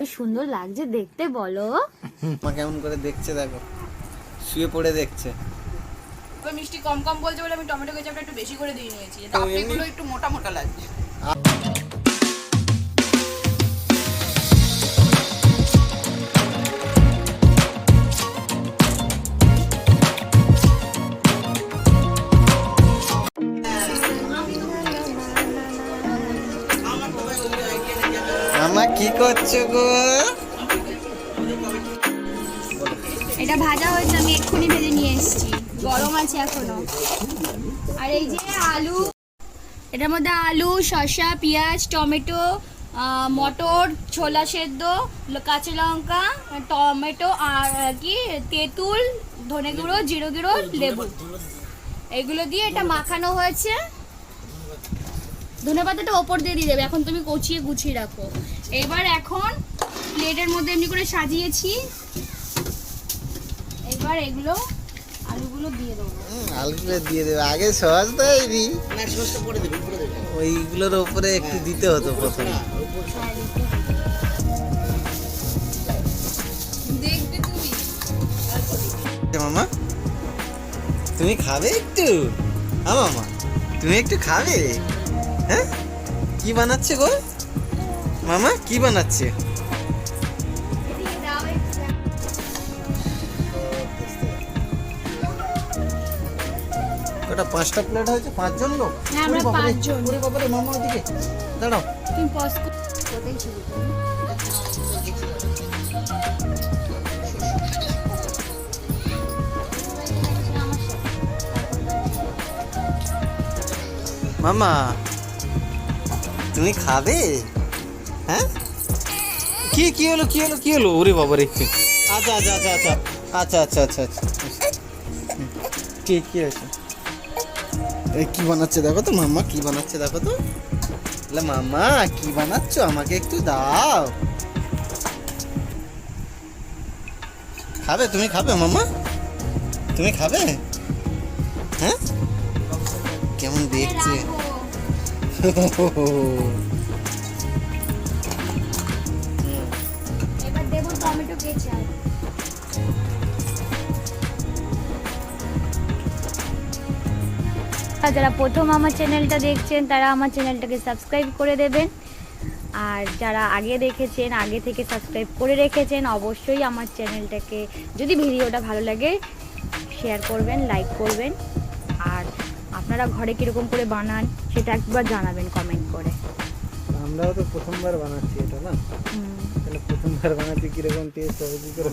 কি সুন্দর লাগছে দেখতে বলো। মা কেমন করে দেখছে দেখো। শুয়ে পড়ে দেখছে। তো মিষ্টি কম কম বলছে বলে আমি টমেটো কেচাপটা একটু বেশি করে দিয়ে নিয়েছি। গুলো একটু মোটা মোটা লাগছে। মামা, কি করছ গো? এটা ভাজা হয়েছে, আমি এক্ষুনি ভেজে নিয়ে এসেছি। গরম আছে এখনও। আর এই যে আলু, এটার মধ্যে আলু, শসা, পেঁয়াজ, টমেটো মটর, ছোলা সেদ্ধ কাঁচা লঙ্কা, টমেটো, আর কি, তেঁতুল, ধনে গুঁড়ো, জিরো গুঁড়ো, লেবু। এগুলো দিয়ে এটা মাখানো হয়েছে। ধনে পাতাটা ওপর দিয়ে দিয়ে দেবে। এখন তুমি কচিয়ে গুছিয়ে রাখো। এবার এখন প্লেটের মধ্যে এমনি করে সাজিয়েছি। এবার এগুলো আলুগুলো দিয়ে দেবো। আলুগুলো দিয়ে দেবে। আগে ওইগুলোর উপরে একটু দিতে হতো প্রথমে। দেখবে তুমি? মামা। তুমি খাবে একটু? হ্যাঁ মামা। তুমি একটু খাবে? হ্যাঁ? কি বানাচ্ছে গো? মামা কি বানাচ্ছে? ওটা পাঁচটা প্লেট হয়েছে পাঁচজন লোক? হ্যাঁ, আমরা পাঁচজন। ওরে বাবারে মামা ওদিকে। দাঁড়াও। তুমি পজ কোথায় শুরু মামা তুমি খাবে? হ্যাঁ? কি কি হলো কি হলো কি হলো? ওরে বাবারে আচ্ছা আচ্ছা আচ্ছা আচ্ছা আচ্ছা আচ্ছা আচ্ছা আচ্ছা হুম, কি কি আছে কি বানাচ্ছে দেখো তো মাম্মা কি বানাচ্ছে দেখো তো। মাম্মা কি বানাচ্ছ? আমাকে একটু দাও। খাবে? তুমি খাবে মাম্মা? তুমি খাবে? হ্যাঁ? কেমন দেখছে? এবার যারা প্রথম আমার চ্যানেলটা দেখছেন, তারা আমার চ্যানেলটাকে সাবস্ক্রাইব করে দেবেন। আর যারা আগে দেখেছেন, আগে থেকে সাবস্ক্রাইব করে রেখেছেন, অবশ্যই আমার চ্যানেলটাকে যদি ভিডিওটা ভালো লাগে শেয়ার করবেন লাইক করবেন। আর আপনারা ঘরে কীরকম করে বানান সেটা একবার জানাবেন কমেন্ট করে। আমরাও তো প্রথমবার বানাচ্ছি এটা না? তাহলে প্রথমবার বানাচ্ছি কীরকম টেস্ট হবে কি করে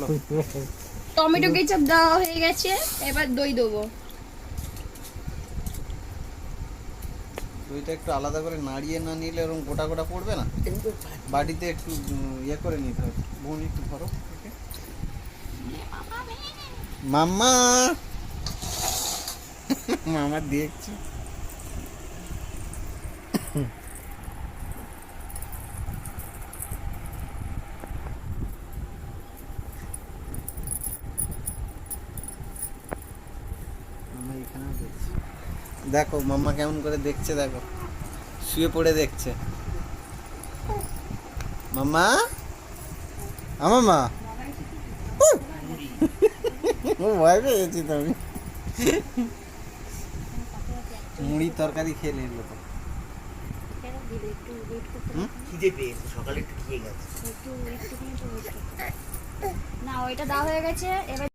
টমেটো কেচাপ দেওয়া হয়ে গেছে এবার দই দেবো। দইটা একটু আলাদা করে নাড়িয়ে না নিলে এরকম গোটা গোটা পড়বে না? বাড়িতে একটু ইয়ে করে নিতে হবে। বোন একটু ধরো মাম্মা! মামা দেখছি। দেখো মাম্মা কেমন করে দেখছে দেখো। শুয়ে পড়ে দেখছে। মাম্মা আমামা ও ভয় পেয়েছি তো আমি। মুড়ি তরকারি খেয়ে নিল তো। খিদে পেয়েছে সকালে একটু খেয়ে গেছে। না ওইটা দেওয়া হয়ে গেছে এবার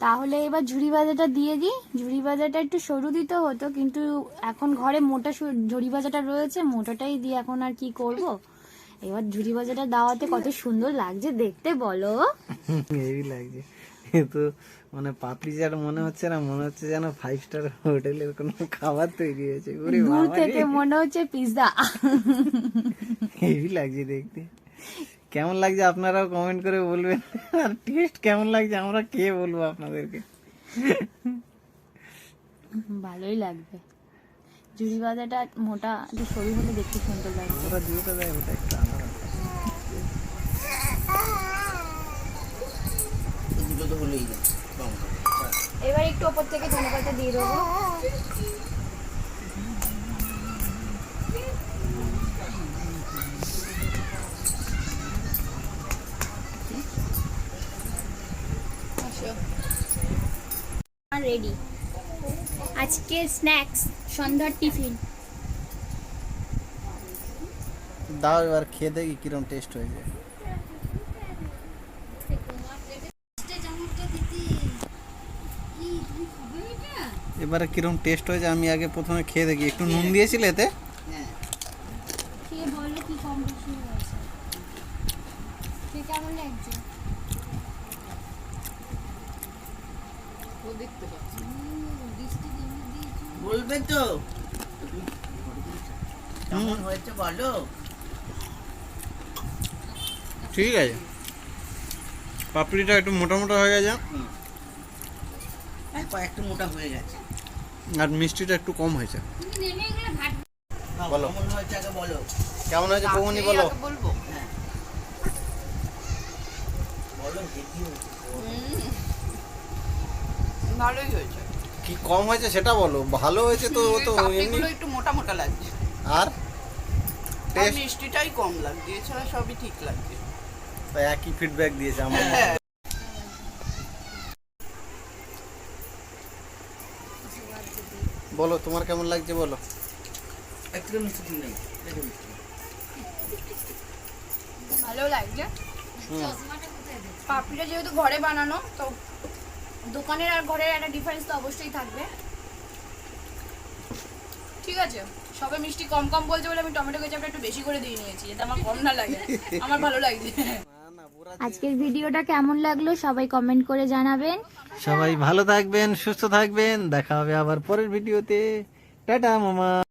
তাহলে এবার ঝুড়ি ভাজাটা দিয়ে দিই। ঝুড়ি ভাজাটা একটু সরু দিতে হতো কিন্তু এখন ঘরে মোটা ঝুড়ি ভাজাটা রয়েছে মোটাটাই দিয়ে এখন আর কি করব? এবার ঝুড়ি ভাজাটা দেওয়াতে কত সুন্দর লাগছে দেখতে বলো। লাগছে। কিন্তু মানে পাপড়ি চাট মনে হচ্ছে না মনে হচ্ছে যেন ফাইভ স্টার হোটেলের কোনো খাবার তৈরি হয়েছে। দূর থেকে মনে হচ্ছে পিৎজা হেভি লাগছে দেখতে। কেমন লাগছে আপনারাও কমেন্ট করে বলবেন। আর টেস্ট কেমন লাগছে আমরা কে বলব আপনাদেরকে? ভালোই লাগবে। ঝুড়ি ভাজাটা মোটা একটু সরু হলে দেখতে সুন্দর লাগবে। ওরা দুটো দেয় ওটা একটু একটু ওপর থেকে ধনে পাতা দিয়ে দেবো। রেডি আজকে স্ন্যাক্স সন্ধ্যার টিফিন দাও এবার খেয়ে দেখি কিরম টেস্ট হয়ে যায় এবারে কিরম টেস্ট হয়েছে আমি আগে প্রথমে খেয়ে দেখি। একটু নুন দিয়েছিলে এতে? হ্যাঁ। খেয়ে বলো কি কম বেশি হয়েছে? খেয়ে কেমন লাগছে? ও দেখতে পাচ্ছি বলবে তো। কেমন হয়েছে বলো। ঠিক আছে। পাপড়িটা একটু মোটা মোটা হয়ে গেছে। হ্যাঁ কয়েকটা মোটা হয়ে গেছে। আর মিষ্টিটা একটু কম হয়েছে। বলো। কেমন হয়েছে আগে বলো। কেমন হয়েছে বৌমনি বলো। বলব। হ্যাঁ। ভালোই হয়েছে। কি কম হয়েছে সেটা বলো। ভালো হয়েছে তো ও তো এমনি একটু মোটা মোটা লাগছে। আর? টেস্ট মিষ্টিটাই কম লাগছে এছাড়া সবই ঠিক লাগছে। একই ফিডব্যাক দিয়েছে আমার হ্যাঁ বলো তোমার কেমন লাগছে বলো? ভালো লাগছে। পাপড়িটা যেহেতু ঘরে বানানো তো দোকানের আর ঘরের একটা ডিফারেন্স তো অবশ্যই থাকবে। ঠিক আছে সবাই মিষ্টি কম কম বলছে বলে আমি টমেটো কেচাপটা একটু বেশি করে দিয়ে নিয়েছি যাতে আমার কম না লাগে। আমার ভালো লাগছে। আজকের ভিডিওটা কেমন লাগল সবাই কমেন্ট করে জানাবেন। সবাই ভালো থাকবেন, সুস্থ থাকবেন, দেখা হবে আবার পরের ভিডিওতে। টাটা, মামা।